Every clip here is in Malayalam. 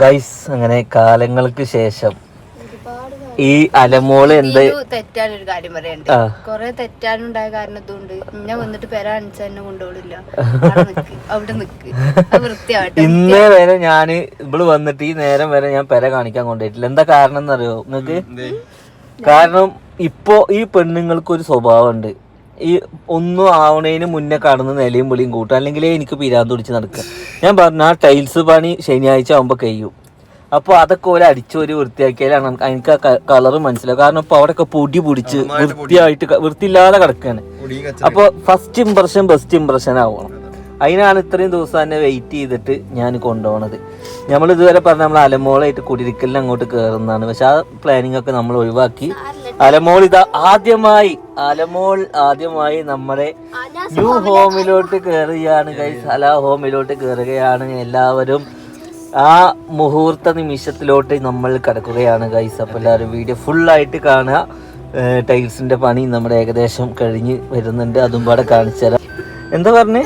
ഗൈസ് അങ്ങനെ കാലങ്ങൾക്ക് ശേഷം ഈ അലമോൾ എന്ത്? തെറ്റാനൊരു കാര്യം പറയണ്ട്. കൊറേ തെറ്റാനുണ്ടായ കാരണം ഇതുകൊണ്ട് ഞാൻ വന്നിട്ട് പെര അണിച്ച എന്നെ കൊണ്ടുപോകില്ല അവിടെ നിക്ക് അവിടെ നിക്ക്. അത് വൃത്തിയാവട്ടെ ഇന്നേ വരെ ഞാൻ ഇവൾ വന്നിട്ട് ഈ നേരം വരെ ഞാൻ പെര കാണിക്കാൻ കൊണ്ടുപോയിട്ടില്ല എന്താ കാരണം എന്നറിയോ നിങ്ങക്ക് കാരണം ഇപ്പോ ഈ പെണ്ണുങ്ങൾക്ക് ഒരു സ്വഭാവമുണ്ട്. ഈ ഒന്നും ആവണേന് മുന്നേ കടന്ന് നിലയും വിളിയും കൂട്ടും. അല്ലെങ്കിൽ എനിക്ക് പിരാന്ത് പിടിച്ച് നടക്കുക ഞാൻ പറഞ്ഞു ആ ടൈൽസ് പണി ശനിയാഴ്ച ആകുമ്പോൾ കഴിയും. അപ്പോൾ അതൊക്കെ ഒരു അടിച്ചൊരു വൃത്തിയാക്കിയാലാണ് നമുക്ക് എനിക്ക് ആ കളറ് മനസ്സിലാവും. കാരണം ഇപ്പോൾ അവിടെയൊക്കെ പൊടി പൊടിച്ച് വൃത്തിയായിട്ട് വൃത്തിയില്ലാതെ കിടക്കുകയാണ് അപ്പോൾ ഫസ്റ്റ് ഇമ്പ്രഷൻ ബെസ്റ്റ് ഇമ്പ്രഷൻ ആവണം. അതിനാണ് ഇത്രയും ദിവസം തന്നെ വെയിറ്റ് ചെയ്തിട്ട് ഞാൻ കൊണ്ടുപോകണത് നമ്മൾ ഇതുവരെ പറഞ്ഞ നമ്മൾ അലമോളായിട്ട് കുടിരിക്കലിന് അങ്ങോട്ട് കയറുന്നതാണ് പക്ഷെ ആ പ്ലാനിങ് ഒക്കെ നമ്മൾ ഒഴിവാക്കി. അലമോൾ ഇതാ ആദ്യമായി അലമോൾ ആദ്യമായി നമ്മുടെ ന്യൂ ഹോമിലോട്ട് കയറുകയാണ് ഗൈസ് അല ഹോമിലോട്ട് കയറുകയാണ് എല്ലാവരും. ആ മുഹൂർത്ത നിമിഷത്തിലോട്ട് നമ്മൾ കിടക്കുകയാണ് ഗൈസ് അപ്പോൾ എല്ലാവരും വീഡിയോ ഫുള്ളായിട്ട് കാണുക. ടൈൽസിന്റെ പണി നമ്മുടെ ഏകദേശം കഴിഞ്ഞ് വരുന്നുണ്ട്. അതും പാടെ കാണിച്ചു തരാം എന്താ പറഞ്ഞേ?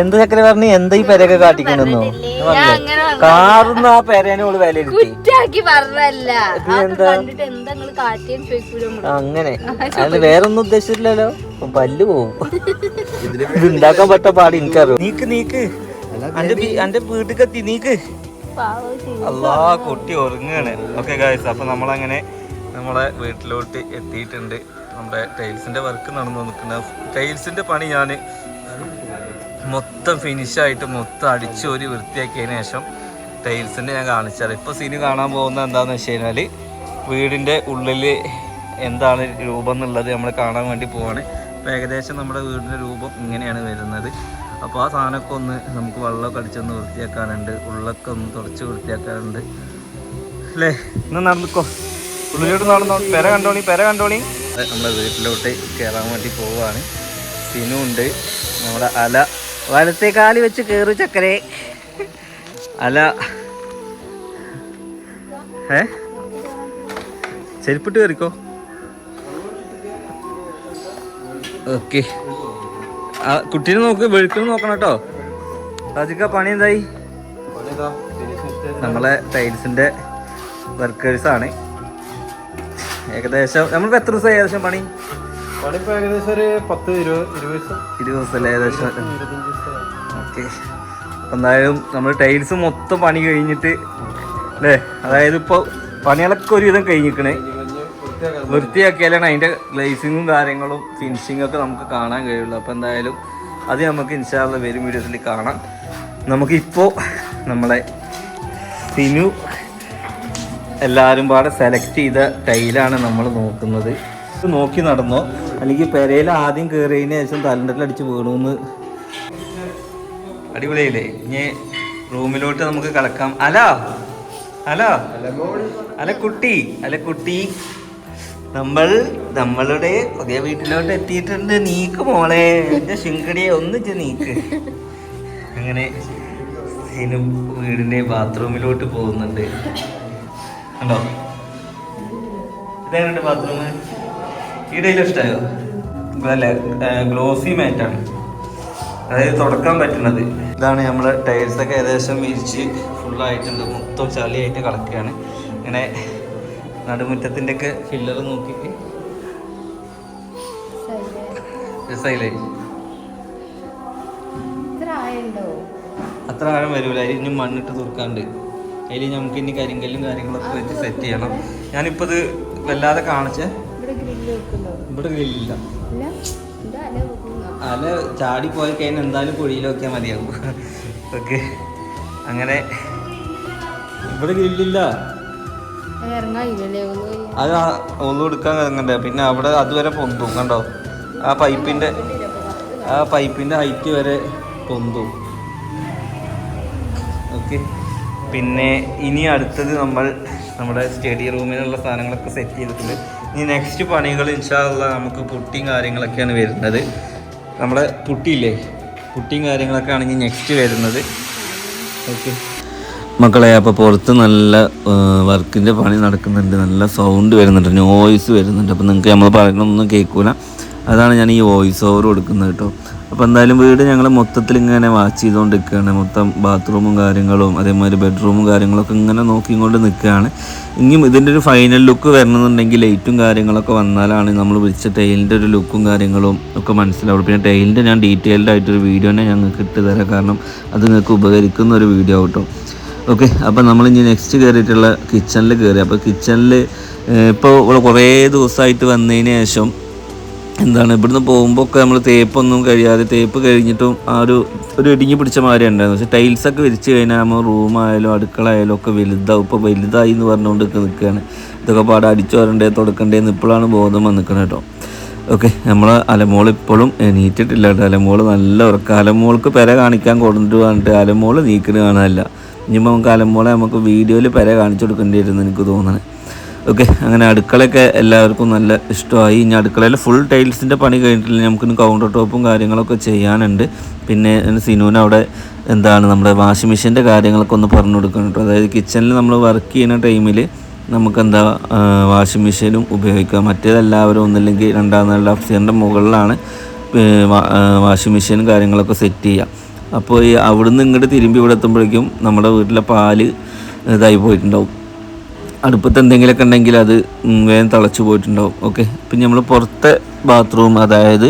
എന്ത് ചക്കര പറഞ്ഞു എന്താ ഈ പെരയൊക്കെ കാട്ടിക്കണെന്നു ഞാൻ അങ്ങനെ കാറുന്ന ആ പെരേനെ ഓൾ വില അങ്ങനെ. അതിന് വേറൊന്നും ഉദ്ദേശിച്ചില്ലല്ലോ പല്ല് പോവും. ഇത് ഉണ്ടാക്കാൻ പറ്റ പാടി എനിക്കറിയാം. നീക്ക് നീക്ക്. അന്റെ അന്റെ വീട്ടിൽ എത്തി നീക്ക്. അല്ലാ കുട്ടി ഉറങ്ങാണ്. ഓക്കെ ഗായ്സ് അപ്പൊ നമ്മളങ്ങനെ നമ്മളെ വീട്ടിലോട്ട് എത്തിയിട്ടുണ്ട്. നമ്മുടെ ടൈൽസിന്റെ വർക്ക് നടന്നു നിൽക്കുന്ന ടൈൽസിന്റെ പണി ഞാൻ മൊത്തം ഫിനിഷായിട്ട് മൊത്തം അടിച്ച് ഒരു വൃത്തിയാക്കിയതിന് ശേഷം ടൈൽസിന്റെ ഞാൻ കാണിച്ചാൽ ഇപ്പോൾ സീന് കാണാൻ പോകുന്നത് എന്താണെന്ന് വെച്ച് കഴിഞ്ഞാൽ വീടിന്റെ ഉള്ളിൽ എന്താണ് രൂപം എന്നുള്ളത് നമ്മൾ കാണാൻ വേണ്ടി പോവാണ്. അപ്പോൾ ഏകദേശം നമ്മുടെ വീടിന്റെ രൂപം ഇങ്ങനെയാണ് വരുന്നത്. അപ്പോൾ ആ സാധനമൊക്കെ ഒന്ന് നമുക്ക് വെള്ളമൊക്കെ അടിച്ചൊന്ന് വൃത്തിയാക്കാനുണ്ട്. ഉള്ളൊക്കെ ഒന്ന് തുടച്ച് വൃത്തിയാക്കാനുണ്ട്. അല്ലേ? ഇന്ന് നടന്നിക്കോ ഉള്ളിലോട്ട് നടന്നോ? പെര കണ്ടോളി പെര കണ്ടോളി. നമ്മളെ വീട്ടിലോട്ട് കയറാൻ വേണ്ടി പോവുകയാണ് സിനുണ്ട്. നമ്മുടെ അല വലത്തെ കാലി വെച്ച് കയറി ചക്കരെ. അല്ല. ഏ? ചെരുപ്പിട്ട് കയറിക്കോ ഓക്കെ. കുട്ടീനെ നോക്ക് വെളുക്കുന്നു നോക്കണം കേട്ടോ. അതിക്ക പണി എന്തായി? നമ്മളെ ടൈൽസിന്റെ വർക്കേഴ്സ് ആണ് ഏകദേശം നമ്മളിപ്പോ എത്ര ദിവസം ഏകദേശം പണി? പണിപ്പോ ഏകദേശം ഒരു പത്ത് ഇരുപത് ഇരുപത് ദിവസം. ഇരുപത് ദിവസമല്ലേ ഏകദേശം? ഇരുപത്തഞ്ച് ദിവസം. ഓക്കെ. എന്തായാലും നമ്മൾ ടൈൽസ് മൊത്തം പണി കഴിഞ്ഞിട്ട് അല്ലേ? അതായത് ഇപ്പോൾ പണികളൊക്കെ ഒരുവിധം കഴിഞ്ഞിക്കണേ വൃത്തിയാക്കിയാലാണ് അതിന്റെ ഗ്ലേസിങ്ങും കാര്യങ്ങളും ഫിനിഷിങ്ങും ഒക്കെ നമുക്ക് കാണാൻ കഴിയുള്ളൂ. അപ്പോൾ എന്തായാലും അത് നമുക്ക് ഇൻഷാള്ള വരും വീഡിയോസിൽ കാണാം. നമുക്കിപ്പോൾ നമ്മളെ സിനു എല്ലാവരും പാടെ സെലക്ട് ചെയ്ത ടൈലാണ് നമ്മൾ നോക്കുന്നത്. ഇത് നോക്കി നടന്നോ? അല്ലെങ്കിൽ പെരയിൽ ആദ്യം കയറിയതിന് ശേഷം തലണ്ടറിൽ അടിച്ച് വീണു അടിപൊളിയല്ലേ? ഇനി റൂമിലോട്ട് നമുക്ക് കിടക്കാം. അലോ? ഹലോ അല കുട്ടി അല കുട്ടി. നമ്മൾ നമ്മളുടെ പുതിയ വീട്ടിലോട്ട് എത്തിയിട്ടുണ്ട്. നീക്ക് മോളെ. എന്റെ ശിങ്കടിയെ ഒന്നിച്ച് നീക്ക്. അങ്ങനെ ഇതിനും വീടിന്റെ ബാത്റൂമിലോട്ട് പോകുന്നുണ്ട്. കണ്ടോ? ഇതെങ്ങനെ ബാത്റൂം ഈ ഡെയിലും ഇഷ്ടമായോ നല്ല ഗ്ലോസി മാറ്റാണ് അതായത് തുടക്കാൻ പറ്റുന്നത്. ഇതാണ് നമ്മൾ ടൈൽസ് ഒക്കെ ഏകദേശം വിരിച്ച് ഫുള്ളായിട്ടുണ്ട് മൊത്തം ചളിയായിട്ട് കളക്കുകയാണ് ഇങ്ങനെ നടുമുറ്റത്തിന്റെ ഒക്കെ ഫില്ലർ നോക്കി രസമായില്ലേ അത്ര ആഴം വരൂല. അതിൽ ഇനി മണ്ണിട്ട് തുറക്കാണ്ട്. അതിൽ നമുക്ക് ഇനി കരിങ്കല്ലും കാര്യങ്ങളൊക്കെ വെച്ച് സെറ്റ് ചെയ്യണം. ഞാനിപ്പോൾ ഇത് വല്ലാതെ കാണിച്ചേ ഇവിടെ ഗ്രില്ലില്ല അല ചാടി പോയി കഴിഞ്ഞാൽ എന്തായാലും കുഴിയിലൊക്കെ മതിയാകും ഓക്കെ. അങ്ങനെ. ഇവിടെ ഗ്രില്ലില്ല അത് ഒന്നും എടുക്കാൻ ഇറങ്ങണ്ടേ? പിന്നെ അവിടെ അതുവരെ പൊന്തും കണ്ടോ? ആ പൈപ്പിന്റെ ആ പൈപ്പിന്റെ ഹൈറ്റ് വരെ പൊന്തും. ഓക്കെ. പിന്നെ ഇനി അടുത്തത് നമ്മൾ നമ്മുടെ സ്റ്റഡി റൂമിലുള്ള സാധനങ്ങളൊക്കെ സെറ്റ് ചെയ്തിട്ടുണ്ട്. ഇനി നെക്സ്റ്റ് പണികൾ ഇൻഷാല്ല നമുക്ക് പുട്ടിയും കാര്യങ്ങളൊക്കെയാണ് വരുന്നത്. നമ്മളെ പുട്ടിയില്ലേ? പുട്ടിയും കാര്യങ്ങളൊക്കെ ആണെങ്കിൽ നെക്സ്റ്റ് വരുന്നത്. ഓക്കെ മക്കളെ അപ്പോൾ പുറത്ത് നല്ല വർക്കിന്റെ പണി നടക്കുന്നുണ്ട്. നല്ല സൗണ്ട് വരുന്നുണ്ട്. നോയ്സ് വരുന്നുണ്ട്. അപ്പോൾ നിങ്ങൾക്ക് നമ്മൾ പറയണമൊന്നും കേൾക്കൂല. അതാണ് ഞാൻ ഈ വോയിസ് ഓവർ കൊടുക്കുന്നത് കേട്ടോ. അപ്പോൾ എന്തായാലും വീട് ഞങ്ങൾ മൊത്തത്തിൽ ഇങ്ങനെ വാച്ച് ചെയ്തുകൊണ്ടിരിക്കുകയാണ് മൊത്തം ബാത്റൂമും കാര്യങ്ങളും അതേമാതിരി ബെഡ്റൂമും കാര്യങ്ങളൊക്കെ ഇങ്ങനെ നോക്കിക്കൊണ്ട് നിൽക്കുകയാണ്. ഇനിയും ഇതിന്റെ ഒരു ഫൈനൽ ലുക്ക് വരണമെന്നുണ്ടെങ്കിൽ ലൈറ്റും കാര്യങ്ങളൊക്കെ വന്നാലാണ് നമ്മൾ വിളിച്ച ടൈലിന്റെ ഒരു ലുക്കും കാര്യങ്ങളും ഒക്കെ മനസ്സിലാവുള്ളൂ. പിന്നെ ടൈലിന്റെ ഞാൻ ഡീറ്റെയിൽഡ് ആയിട്ടൊരു വീഡിയോ തന്നെ ഞങ്ങൾക്ക് ഇട്ട് തരാം. കാരണം അത് നിങ്ങൾക്ക് ഉപകരിക്കുന്ന ഒരു വീഡിയോ കേട്ടോ. ഓക്കെ അപ്പോൾ നമ്മളിനി നെക്സ്റ്റ് കയറിയിട്ടുള്ള കിച്ചണിൽ കയറി അപ്പോൾ കിച്ചണിൽ ഇപ്പോൾ കുറേ ദിവസമായിട്ട് വന്നതിന് ശേഷം എന്താണ് ഇവിടുന്ന് പോകുമ്പോൾ ഒക്കെ നമ്മൾ തേപ്പൊന്നും കഴിയാതെ തേപ്പ് കഴിഞ്ഞിട്ടും ആ ഒരു ഒരു ഇടുങ്ങി പിടിച്ച മാതിരി ഉണ്ടായിരുന്നു. പക്ഷേ ടൈൽസൊക്കെ വിരിച്ച് കഴിഞ്ഞാൽ നമ്മൾ റൂമായാലും അടുക്കള ആയാലും ഒക്കെ വലുതാവും. ഇപ്പോൾ വലുതായി എന്ന് പറഞ്ഞുകൊണ്ട് ഒക്കെ നിൽക്കുകയാണ് ഇതൊക്കെ പാടെ അടിച്ചു വരണ്ടേ തുടക്കണ്ടേന്ന് ഇപ്പോഴാണ് ബോധം വന്നിക്കണം കേട്ടോ. ഓക്കെ നമ്മൾ അലമോൾ ഇപ്പോഴും എണീറ്റിട്ടില്ല കേട്ടോ. അലമോൾ നല്ല ഉറക്കം അലമോൾക്ക് പെര കാണിക്കാൻ കൊണ്ടിട്ട് പറഞ്ഞിട്ട് അലമോൾ നീക്കണ് കാണാനല്ല. ഇനിയിപ്പോൾ നമുക്ക് അലമോളെ നമുക്ക് വീഡിയോയിൽ പെര കാണിച്ചു കൊടുക്കേണ്ടി വരുമെന്ന് എനിക്ക് തോന്നുന്നത് ഓക്കെ അങ്ങനെ അടുക്കളയൊക്കെ എല്ലാവർക്കും നല്ല ഇഷ്ടമായി. ഇനി അടുക്കളയിൽ ഫുൾ ടൈൽസിന്റെ പണി കഴിഞ്ഞിട്ടില്ല. നമുക്കിന്ന് കൗണ്ടർ ടോപ്പും കാര്യങ്ങളൊക്കെ ചെയ്യാനുണ്ട്. പിന്നെ സിനുവിന് അവിടെ എന്താണ് നമ്മുടെ വാഷിംഗ് മെഷീന്റെ കാര്യങ്ങളൊക്കെ ഒന്ന് പറഞ്ഞു കൊടുക്കണം കേട്ടോ. അതായത് കിച്ചണിൽ നമ്മൾ വർക്ക് ചെയ്യുന്ന ടൈമിൽ നമുക്കെന്താ വാഷിംഗ് മെഷീനും ഉപയോഗിക്കാം. മറ്റേതെല്ലാവരും ഒന്നില്ലെങ്കിൽ രണ്ടാം നാല് അഫ്സിയറിന്റെ മുകളിലാണ് വാഷിംഗ് മെഷീനും കാര്യങ്ങളൊക്കെ സെറ്റ് ചെയ്യാം. അപ്പോൾ ഈ അവിടുന്ന് ഇങ്ങോട്ട് തിരുമ്പി ഇവിടെ എത്തുമ്പോഴേക്കും നമ്മുടെ വീട്ടിലെ പാൽ ഇതായി പോയിട്ടുണ്ടാവും. അടുപ്പത്ത് എന്തെങ്കിലുമൊക്കെ ഉണ്ടെങ്കിൽ അത് വേഗം തിളച്ച് പോയിട്ടുണ്ടാവും. ഓക്കെ പിന്നെ നമ്മൾ പുറത്തെ ബാത്റൂം അതായത്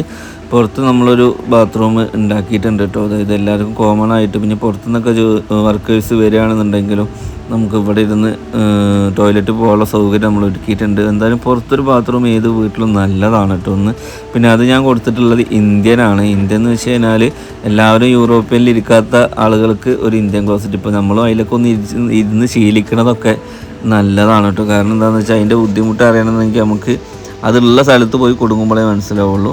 പുറത്ത് നമ്മളൊരു ബാത്റൂം ഉണ്ടാക്കിയിട്ടുണ്ട് കേട്ടോ. അതായത് എല്ലാവർക്കും കോമൺ ആയിട്ട് പിന്നെ പുറത്തുനിന്നൊക്കെ വർക്കേഴ്സ് വരികയാണെന്നുണ്ടെങ്കിലും നമുക്ക് ഇവിടെ ഇരുന്ന് ടോയ്ലറ്റ് പോകാനുള്ള സൗകര്യം നമ്മൾ ഒരുക്കിയിട്ടുണ്ട്. എന്തായാലും പുറത്തൊരു ബാത്റൂം ഏത് വീട്ടിലും നല്ലതാണ് കേട്ടോ. ഒന്ന് പിന്നെ അത് ഞാൻ കൊടുത്തിട്ടുള്ളത് ഇന്ത്യനാണ് ഇന്ത്യൻ എന്ന് വെച്ച് കഴിഞ്ഞാൽ എല്ലാവരും യൂറോപ്യനിൽ ഇരിക്കാത്ത ആളുകൾക്ക് ഒരു ഇന്ത്യൻ ക്ലോസറ്റ് ഇപ്പോൾ നമ്മളും അതിലൊക്കെ ഒന്ന് ഇരുന്ന് ശീലിക്കണതൊക്കെ നല്ലതാണ് കേട്ടോ. കാരണം എന്താണെന്ന് വെച്ചാൽ അതിന്റെ ബുദ്ധിമുട്ട് അറിയണമെന്നെങ്കിൽ നമുക്ക് അതുള്ള സ്ഥലത്ത് പോയി കൊടുക്കുമ്പോഴേ മനസ്സിലാവുള്ളൂ.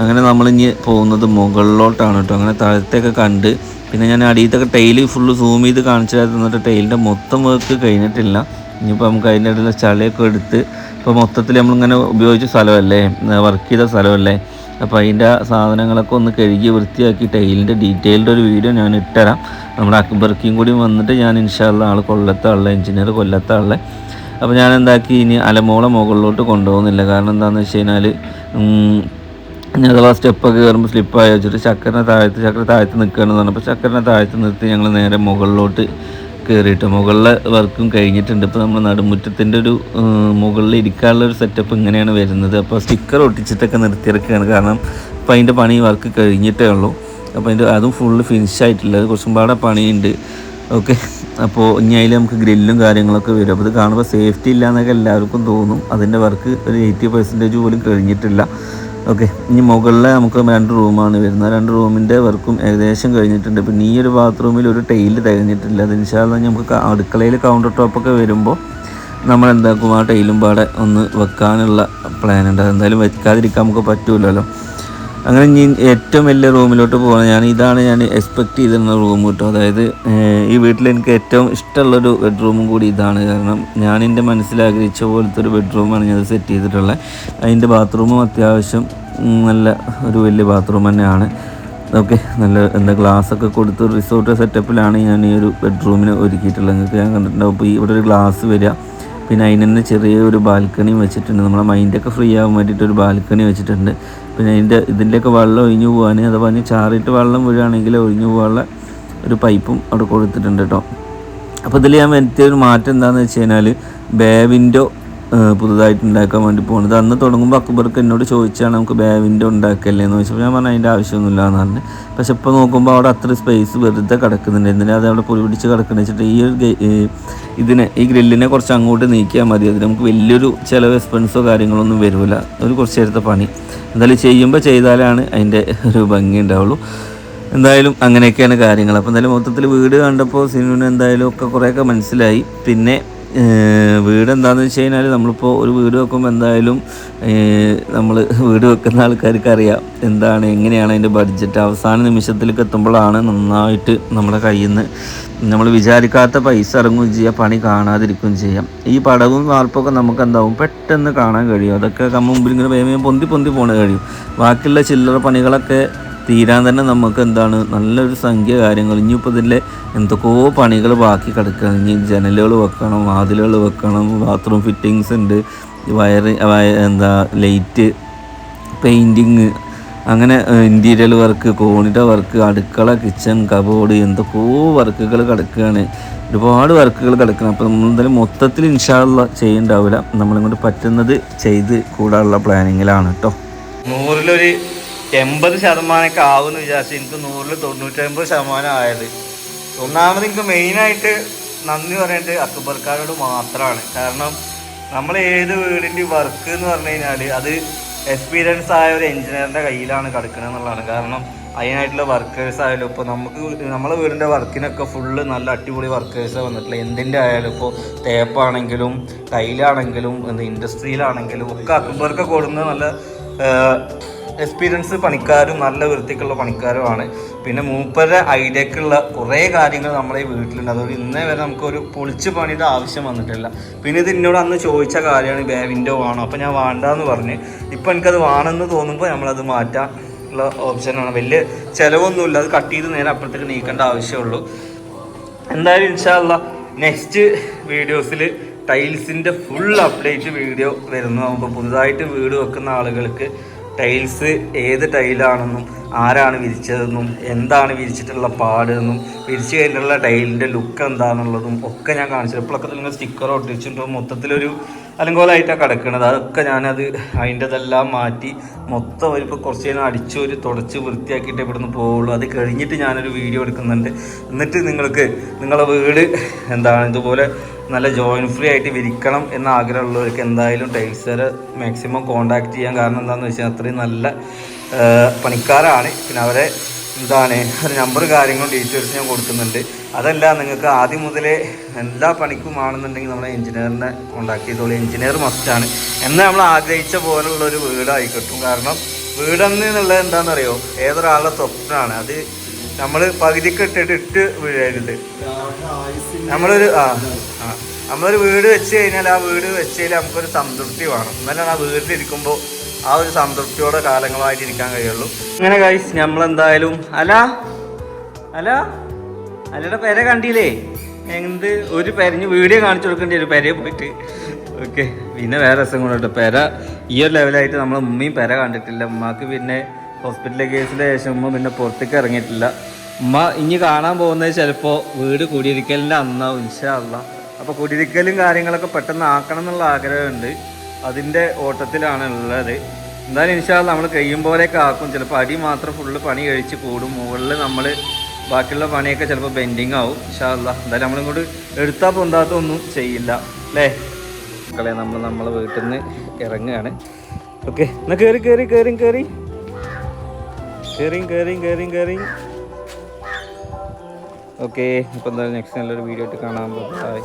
അങ്ങനെ നമ്മളിനി പോകുന്നത് മുകളിലോട്ടാണ് കേട്ടോ. അങ്ങനെ താഴത്തെയൊക്കെ കണ്ട് പിന്നെ ഞാൻ അടിയത്തൊക്കെ ടൈൽ ഫുള്ള് സൂം ചെയ്ത് കാണിച്ചു തന്നിട്ട് ടൈലിന്റെ മൊത്തം വർക്ക് കഴിഞ്ഞിട്ടില്ല. ഇനിയിപ്പോൾ നമുക്ക് അതിന്റെ ഇടയിൽ ചളിയൊക്കെ എടുത്ത് ഇപ്പോൾ മൊത്തത്തിൽ നമ്മളിങ്ങനെ ഉപയോഗിച്ച സ്ഥലമല്ലേ? വർക്ക് ചെയ്ത സ്ഥലമല്ലേ? അപ്പോൾ അതിന്റെ സാധനങ്ങളൊക്കെ ഒന്ന് കഴുകി വൃത്തിയാക്കി ടൈലിന്റെ ഡീറ്റെയിൽഡ് ഒരു വീഡിയോ ഞാൻ ഇട്ടുതരാം നമ്മുടെ അക്ബർക്കും കൂടി വന്നിട്ട് ഞാൻ ഇൻഷാല്ല ആൾ കൊല്ലത്താളുള്ള എഞ്ചിനീയർ ആളെ. അപ്പോൾ ഞാൻ എന്താക്കി ഇനി അലമോളെ മുകളിലോട്ട് കൊണ്ടുപോകുന്നില്ല. കാരണം എന്താണെന്ന് വെച്ച് കഴിഞ്ഞാൽ അഥവാ സ്റ്റെപ്പൊക്കെ കയറുമ്പോൾ സ്ലിപ്പായി വെച്ചിട്ട് ചക്കരനെ താഴത്ത് ചക്കര താഴത്ത് നിൽക്കുകയാണെന്ന് പറഞ്ഞപ്പോൾ ചക്കരനെ താഴത്ത് നിർത്തി ഞങ്ങൾ നേരെ മുകളിലോട്ട് കയറിയിട്ട് മുകളിലെ വർക്കും കഴിഞ്ഞിട്ടുണ്ട്. ഇപ്പോൾ നമ്മൾ നടുമുറ്റത്തിന്റെ ഒരു മുകളിൽ ഇരിക്കാനുള്ള ഒരു സെറ്റപ്പ് ഇങ്ങനെയാണ് വരുന്നത്. അപ്പോൾ സ്റ്റിക്കർ ഒട്ടിച്ചിട്ടൊക്കെ നിർത്തിയിറക്കുകയാണ് കാരണം ഇപ്പോൾ അതിന്റെ പണി വർക്ക് കഴിഞ്ഞിട്ടേ ഉള്ളൂ. അപ്പോൾ അതിന്റെ അതും ഫുള്ള് ഫിനിഷ് ആയിട്ടില്ല. അത് കുറച്ചും പാടെ പണിയുണ്ട്. ഓക്കെ. അപ്പോൾ ഇനി അതിൽ നമുക്ക് ഗ്രില്ലും കാര്യങ്ങളൊക്കെ വരും. അപ്പോൾ ഇത് കാണുമ്പോൾ സേഫ്റ്റി ഇല്ല എന്നൊക്കെ എല്ലാവർക്കും തോന്നും. അതിന്റെ വർക്ക് ഒരു എയ്റ്റി പെർസെന്റേജ് പോലും കഴിഞ്ഞിട്ടില്ല. ഓക്കെ ഇനി മുകളിൽ നമുക്ക് രണ്ട് റൂമാണ് വരുന്നത്. രണ്ട് റൂമിന്റെ വർക്കും ഏകദേശം കഴിഞ്ഞിട്ടുണ്ട്. പിന്നെ ഈ ഒരു ബാത്റൂമിൽ ഒരു ടൈൽ തികഞ്ഞിട്ടില്ല. അത് ഇൻഷാല്ല നമുക്ക് അടുക്കളയിൽ കൗണ്ടർ ടോപ്പൊക്കെ വരുമ്പോൾ നമ്മൾ എന്താക്കും ആ ടൈലും പാടെ ഒന്ന് വെക്കാനുള്ള പ്ലാൻ ഉണ്ട്. അതെന്തായാലും വെക്കാതിരിക്കാൻ നമുക്ക് പറ്റൂലല്ലോ. അങ്ങനെ ഞാൻ ഏറ്റവും വലിയ റൂമിലോട്ട് പോകണം. ഞാൻ ഇതാണ് ഞാൻ എക്സ്പെക്ട് ചെയ്തിരുന്ന റൂം കേട്ടോ അതായത് ഈ വീട്ടിൽ എനിക്ക് ഏറ്റവും ഇഷ്ടമുള്ളൊരു ബെഡ്റൂമും കൂടി ഇതാണ്. കാരണം ഞാൻ എന്റെ മനസ്സിൽ ആഗ്രഹിച്ച പോലത്തെ ഒരു ബെഡ്റൂമാണ് ഞാൻ സെറ്റ് ചെയ്തിട്ടുള്ളത് അതിന്റെ ബാത്റൂമും അത്യാവശ്യം നല്ല ഒരു വലിയ ബാത്റൂം തന്നെയാണ്. ഓക്കെ നല്ല എന്താ ഗ്ലാസ് ഒക്കെ കൊടുത്ത് റിസോർട്ട് സെറ്റപ്പിലാണ് ഞാൻ ഈ ഒരു ബെഡ്റൂമിന് ഒരുക്കിയിട്ടുള്ളത്. നിങ്ങൾക്ക് ഞാൻ കണ്ടിട്ടുണ്ടാവും. അപ്പോൾ ഇവിടെ ഒരു ഗ്ലാസ് വരിക. പിന്നെ അതിന് തന്നെ ചെറിയൊരു ബാൽക്കണിയും വെച്ചിട്ടുണ്ട്. നമ്മുടെ മൈൻഡൊക്കെ ഫ്രീ ആകാൻ വേണ്ടിയിട്ട് ഒരു ബാൽക്കണി വെച്ചിട്ടുണ്ട്. പിന്നെ ഇതിന്റെ ഇതിന്റെയൊക്കെ വെള്ളം ഒഴിഞ്ഞു പോകാൻ അഥവാ ഇനി ചാറിയിട്ട് വെള്ളം വീഴുകയാണെങ്കിൽ ഒഴിഞ്ഞു പോകാനുള്ള ഒരു പൈപ്പും അവിടെ കൊടുത്തിട്ടുണ്ട് കേട്ടോ അപ്പോൾ ഇതിൽ ഞാൻ വരുത്തിയ ഒരു മാറ്റം എന്താണെന്ന് വെച്ച് കഴിഞ്ഞാൽ ബേ വിൻഡോ പുതുതായിട്ട് ഉണ്ടാക്കാൻ വേണ്ടി പോകുന്നത് അന്ന് തുടങ്ങുമ്പോൾ അക്ബർക്ക് എന്നോട് ചോദിച്ചാണ് നമുക്ക് ബാവിന്റെ ഉണ്ടാക്കല്ലേ? എന്ന് ചോദിച്ചപ്പോൾ ഞാൻ പറഞ്ഞു അതിന്റെ ആവശ്യമൊന്നുമില്ല എന്ന് പറഞ്ഞു. പക്ഷെ ഇപ്പോൾ നോക്കുമ്പോൾ അവിടെ അത്ര സ്പേസ് വെറുതെ കിടക്കുന്നുണ്ട്. എന്തിനാ അത് അവിടെ പൊടി പിടിച്ച് കിടക്കുന്നത് വെച്ചിട്ട് ഈ ഒരു ഇതിനെ ഈ ഗ്രില്ലിനെ കുറച്ച് അങ്ങോട്ട് നീക്കിയാൽ മതി. അതിന് നമുക്ക് വലിയൊരു ചിലവ് എക്സ്പെൻസോ കാര്യങ്ങളൊന്നും വരില്ല ഒരു കുറച്ച് നേരത്തെ പണി. എന്തായാലും ചെയ്യുമ്പോൾ ചെയ്താലാണ് അതിന്റെ ഒരു ഭംഗി ഉണ്ടാവുള്ളൂ. എന്തായാലും അങ്ങനെയൊക്കെയാണ് കാര്യങ്ങൾ അപ്പോൾ എന്തായാലും മൊത്തത്തിൽ വീട് കണ്ടപ്പോൾ സിനുവിന് എന്തായാലും ഒക്കെ കുറേയൊക്കെ മനസ്സിലായി. പിന്നെ വീട് എന്താണെന്ന് വെച്ച് കഴിഞ്ഞാൽ നമ്മളിപ്പോൾ ഒരു വീട് വെക്കുമ്പോൾ എന്തായാലും നമ്മൾ വീട് വെക്കുന്ന ആൾക്കാർക്ക് അറിയാം എന്താണ് എങ്ങനെയാണ് അതിന്റെ ബഡ്ജറ്റ് അവസാന നിമിഷത്തിലേക്ക് എത്തുമ്പോഴാണ് നന്നായിട്ട് നമ്മുടെ കയ്യിൽ നിന്ന് നമ്മൾ വിചാരിക്കാത്ത പൈസ ഇറങ്ങുകയും ചെയ്യുക പണി കാണാതിരിക്കുകയും ചെയ്യാം. ഈ പടവും വാർപ്പൊക്കെ നമുക്ക് എന്താവും പെട്ടെന്ന് കാണാൻ കഴിയും. അതൊക്കെ മുമ്പിൽ ഇങ്ങനെ വേഗം പൊന്തി പൊന്തി പോകണേ കഴിയും. ബാക്കിയുള്ള ചില്ലറ പണികളൊക്കെ തീരാൻ തന്നെ നമുക്ക് എന്താണ് നല്ലൊരു സംഖ്യ കാര്യങ്ങൾ. ഇനിയിപ്പോൾ ഇതിലെ എന്തൊക്കെയോ പണികൾ ബാക്കി കിടക്കുക ഇനി ജനലുകൾ വെക്കണം വാതിലുകൾ വെക്കണം ബാത്റൂം ഫിറ്റിങ്സ് ഉണ്ട് വയറ് വയ- എന്താ ലൈറ്റ് പെയിന്റിങ് അങ്ങനെ ഇന്റീരിയൽ വർക്ക് കോണിന്റെ വർക്ക് അടുക്കള കിച്ചൺ കബോർഡ് എന്തൊക്കെയോ വർക്കുകൾ കിടക്കുകയാണ് ഒരുപാട് വർക്കുകൾ കിടക്കണം. അപ്പോൾ നമ്മൾ എന്തായാലും മൊത്തത്തിൽ ഇൻഷാള്ള ചെയ്യുന്നുണ്ടാവില്ല നമ്മളിങ്ങോട്ട് പറ്റുന്നത് ചെയ്ത് കൂടാനുള്ള പ്ലാനിങ്ങിലാണ് കേട്ടോ നൂറിലൊരു എൺപത് ശതമാനമൊക്കെ ആവുമെന്ന് വിചാരിച്ചു എനിക്ക് നൂറിൽ തൊണ്ണൂറ്റൊമ്പത് ശതമാനം ആയത്. ഒന്നാമത് എനിക്ക് മെയിനായിട്ട് നന്ദി പറയേണ്ടത് അക്ബർക്കാരോട് മാത്രമാണ് കാരണം നമ്മൾ ഏത് വീടിന്റെ വർക്ക് എന്ന് പറഞ്ഞു കഴിഞ്ഞാൽ അത് എക്സ്പീരിയൻസ് ആയ ഒരു എഞ്ചിനീയറിന്റെ കയ്യിലാണ് കിടക്കുന്നത് എന്നുള്ളതാണ്. കാരണം അതിനായിട്ടുള്ള വർക്കേഴ്സ് ആയാലും ഇപ്പോൾ നമുക്ക് നമ്മളെ വീടിന്റെ വർക്കിനൊക്കെ ഫുള്ള് നല്ല അടിപൊളി വർക്കേഴ്സ് വന്നിട്ടില്ല എന്തിന്റെ ആയാലും ഇപ്പോൾ തേപ്പാണെങ്കിലും ടൈലാണെങ്കിലും ഇൻഡസ്ട്രിയിലാണെങ്കിലും ഒക്കെ അക്ബർക്ക് കൊടുക്കുന്ന നല്ല എക്സ്പീരിയൻസ് പണിക്കാരും നല്ല വൃത്തിക്കുള്ള പണിക്കാരുമാണ്. പിന്നെ മൂപ്പരുടെ ഐഡിയക്കുള്ള കുറേ കാര്യങ്ങൾ നമ്മളെ വീട്ടിലുണ്ട്. അതുകൊണ്ട് ഇന്നേ വരെ നമുക്കൊരു പൊളിച്ച് പണിയുടെ ആവശ്യം വന്നിട്ടില്ല. പിന്നെ ഇത് എന്നോട് അന്ന് ചോദിച്ച കാര്യമാണ് ബേ വിൻഡോ വേണോ. അപ്പോൾ ഞാൻ വേണ്ടെന്ന് പറഞ്ഞ്. ഇപ്പം എനിക്കത് വേണമെന്ന് തോന്നുമ്പോൾ നമ്മളത് മാറ്റാൻ ഉള്ള ഓപ്ഷനാണ് വലിയ ചിലവൊന്നുമില്ല. അത് കട്ട് ചെയ്ത് നേരെ അപ്പുറത്തേക്ക് നീക്കേണ്ട ആവശ്യമുള്ളൂ. എന്തായാലും ഇൻഷാല്ല നെക്സ്റ്റ് വീഡിയോസിൽ ടൈൽസിന്റെ ഫുൾ അപ്ഡേറ്റ് വീഡിയോ വരുന്നു അപ്പോൾ പുതുതായിട്ട് വീട് വെക്കുന്ന ആളുകൾക്ക് ടൈൽസ് ഏത് ടൈലാണെന്നും ആരാണ് വിരിച്ചതെന്നും എന്താണ് വിരിച്ചിട്ടുള്ള പാടെന്നും വിരിച്ചു കഴിഞ്ഞിട്ടുള്ള ടൈലിന്റെ ലുക്ക് എന്താണെന്നുള്ളതും ഒക്കെ ഞാൻ കാണിച്ചത് ഇപ്പോഴൊക്കെ നിങ്ങൾ സ്റ്റിക്കർ ഒട്ടിച്ചിട്ടുണ്ടോ? മൊത്തത്തിലൊരു അലങ്കോലമായിട്ടാണ് കിടക്കുന്നത് അതൊക്കെ ഞാനത് അതിന്റെതെല്ലാം മാറ്റി മൊത്തം അവരിപ്പോൾ കുറച്ച് നേരം അടിച്ച് ഒരു തുടച്ച് വൃത്തിയാക്കിയിട്ട് ഇവിടുന്ന് പോവുള്ളൂ. അത് കഴിഞ്ഞിട്ട് ഞാനൊരു വീഡിയോ എടുക്കുന്നുണ്ട്. എന്നിട്ട് നിങ്ങൾക്ക് നിങ്ങളുടെ വീട് എന്താണ്? ഇതുപോലെ നല്ല ജോയിൻ ഫ്രീ ആയിട്ട് വിരിക്കണം എന്ന ആഗ്രഹമുള്ളവർക്ക് എന്തായാലും ടൈൽസറെ മാക്സിമം കോണ്ടാക്ട് ചെയ്യാൻ കാരണം എന്താണെന്ന് വെച്ചാൽ അത്രയും നല്ല പണിക്കാരാണ്. പിന്നെ അവരെ എന്താണ് ഒരു നമ്പർ കാര്യങ്ങളും ഡീറ്റെയിൽസ് ഞാൻ കൊടുക്കുന്നുണ്ട്. അതല്ല നിങ്ങൾക്ക് ആദ്യം മുതലേ എല്ലാ പണിക്കും ആണെന്നുണ്ടെങ്കിൽ നമ്മളെ എഞ്ചിനീയറിനെ കോണ്ടാക്ട് ചെയ്തോളൂ. എഞ്ചിനീയർ മസ്റ്റാണ് എന്നാൽ നമ്മൾ ആഗ്രഹിച്ച പോലുള്ള ഒരു വീടായി കിട്ടും കാരണം വീടെന്നുള്ളത് എന്താണെന്നറിയോ ഏതൊരാളുടെ സ്വപ്നമാണ് അത് നമ്മൾ പകുതിക്ക് ഇട്ടിട്ട് ഇട്ട് വീഴരുത് നമ്മളൊരു ആ ആ. നമ്മളൊരു വീട് വെച്ച് കഴിഞ്ഞാൽ ആ വീട് വെച്ച് കഴിഞ്ഞാൽ നമുക്കൊരു സംതൃപ്തി വേണം. എന്നാലാണ് ആ വീട്ടിലിരിക്കുമ്പോൾ ആ ഒരു സംതൃപ്തിയോടെ കാലങ്ങളായിട്ട് ഇരിക്കാൻ കഴിയുള്ളൂ. അങ്ങനെ കഴിച്ച് നമ്മളെന്തായാലും അല? അല? അല്ലയുടെ പെര കണ്ടില്ലേ? എന്ത്? ഒരു പെരഞ്ഞ് വീഡിയോ കാണിച്ചു കൊടുക്കേണ്ടി ഒരു പെരയെ പോയിട്ട്. ഓക്കെ പിന്നെ വേറെ രസം കൊണ്ടിട്ട് പെര ഈ ഒരു ലെവലായിട്ട് നമ്മളെ ഉമ്മയും പെര കണ്ടിട്ടില്ല. ഉമ്മാക്ക് പിന്നെ ഹോസ്പിറ്റലിലെ കേസിലെ ശേഷം ഉമ്മ പിന്നെ പുറത്തേക്ക് ഇറങ്ങിയിട്ടില്ല. ഉമ്മ ഇനി കാണാൻ പോകുന്നത് ചിലപ്പോൾ വീട് കുടിയിരിക്കലിന്റെ അന്നാവും ഇൻഷാല്ല അപ്പോൾ കുടിയിരിക്കലും കാര്യങ്ങളൊക്കെ പെട്ടെന്ന് ആക്കണം എന്നുള്ള ആഗ്രഹമുണ്ട്. അതിന്റെ ഓട്ടത്തിലാണ് ഉള്ളത്. എന്തായാലും ഇൻഷാല്ല നമ്മൾ കഴിയും പോലെയൊക്കെ ആക്കും. ചിലപ്പോൾ അടി മാത്രം ഫുള്ള് പണി കഴിച്ച് കൂടും. മുകളിൽ നമ്മൾ ബാക്കിയുള്ള പണിയൊക്കെ ചിലപ്പോൾ ബെൻഡിങ് ആവും ഇൻഷാല്ല എന്തായാലും നമ്മളിങ്ങോട്ട് എടുത്താൽ പൊന്താത്തൊന്നും ചെയ്യില്ല അല്ലേ? മക്കളെ നമ്മൾ നമ്മളെ വീട്ടിൽ നിന്ന് ഇറങ്ങുകയാണ് ഓക്കെ എന്നാൽ കയറി കയറി കയറി കയറി കയറി കയറി കയറി കയറി ഓക്കെ അപ്പോൾ എന്തായാലും നെക്സ്റ്റ് നല്ലൊരു വീഡിയോ ആയിട്ട് കാണാൻ ബൈ